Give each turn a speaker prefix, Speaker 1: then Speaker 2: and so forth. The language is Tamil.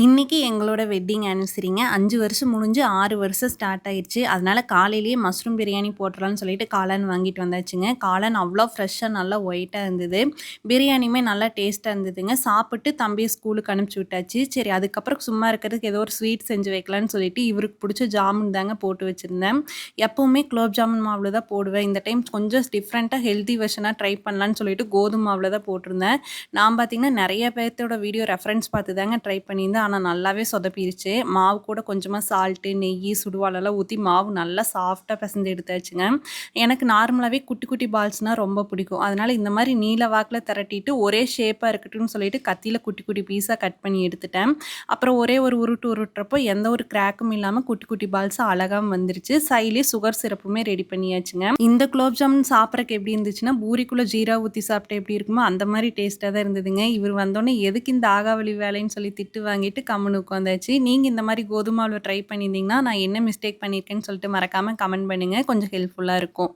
Speaker 1: இன்றைக்கி எங்களோட வெட்டிங் ஆனிவர்சரிங்க அஞ்சு வருஷம் முடிஞ்சு ஆறு வருஷம் ஸ்டார்ட் ஆயிடுச்சு. அதனால் காலையிலேயே மஷ்ரூம் பிரியாணி போட்டுடலாம்னு சொல்லிட்டு காளான் வாங்கிட்டு வந்தாச்சுங்க. காளான் அவ்வளோ ஃப்ரெஷ்ஷாக நல்லா ஒயிட்டாக இருந்தது. பிரியாணியுமே நல்லா டேஸ்ட்டாக இருந்ததுங்க. சாப்பிட்டு தம்பியை ஸ்கூலுக்கு அனுப்பிச்சி விட்டாச்சு. சரி அதுக்கப்புறம் சும்மா இருக்கிறதுக்கு ஏதோ ஒரு ஸ்வீட் செஞ்சு வைக்கலான்னு சொல்லிட்டு இவருக்கு பிடிச்ச ஜாமுன் தாங்க போட்டு வச்சுருந்தேன். எப்போவுமே குலோப் ஜாமுன் மாவில் தான் போடுவேன். இந்த டைம் கொஞ்சம் டிஃப்ரெண்ட்டாக ஹெல்த்தி வெர்ஷனாக ட்ரை பண்ணலான்னு சொல்லிட்டு கோதுமை மாவில் தான் போட்டிருந்தேன். நான் பார்த்திங்கன்னா நிறைய பேர்த்தோட வீடியோ ரெஃபரன்ஸ் பார்த்து தாங்க ட்ரை பண்ணியிருந்தேன். ஆனால் நல்லாவே சொதப்பிடுச்சு மாவு கூட கொஞ்சமாக சால்ட்டு நெய் சுடுவாலெல்லாம் ஊற்றி மாவு நல்லா சாஃப்டாக பிசைஞ்சு எடுத்தாச்சுங்க. எனக்கு நார்மலாகவே குட்டி குட்டி பால்ஸ்னால் ரொம்ப பிடிக்கும். அதனால் இந்த மாதிரி நீல வாக்கில் திரட்டிட்டு ஒரே ஷேப்பாக இருக்கட்டும்னு சொல்லிட்டு கத்தியில் குட்டி குட்டி பீஸாக கட் பண்ணி எடுத்துட்டேன். அப்புறம் ஒரே ஒரு உருட்டு உருட்டுறப்போ எந்த ஒரு கிராக்கும் இல்லாமல் குட்டி குட்டி பால்ஸாக அழகாக வந்துருச்சு. சைலே சுகர் சிறப்புமே ரெடி பண்ணியாச்சுங்க. இந்த குலோப் ஜாமுன் சாப்பிட்றக்கு எப்படி இருந்துச்சுன்னா பூரிக்குள்ளே ஜீரா ஊற்றி சாப்பிட்டா எப்படி இருக்குமோ அந்த மாதிரி டேஸ்ட்டாக தான் இருந்ததுங்க. இவர் வந்தோடனே எதுக்கு இந்த ஆகாவளி வேலைன்னு சொல்லி திட்டு வாங்கிட்டு சொல்லிட்டு கம்முன்னு உட்காந்தாச்சு. நீங்கள் இந்த மாதிரி கோதுமாவில் ட்ரை பண்ணியிருந்தீங்கன்னா நான் என்ன மிஸ்டேக் பண்ணியிருக்கேன்னு சொல்லிட்டு மறக்காமல் கமெண்ட் பண்ணுங்கள் கொஞ்சம் ஹெல்ப்ஃபுல்லாக இருக்கும்.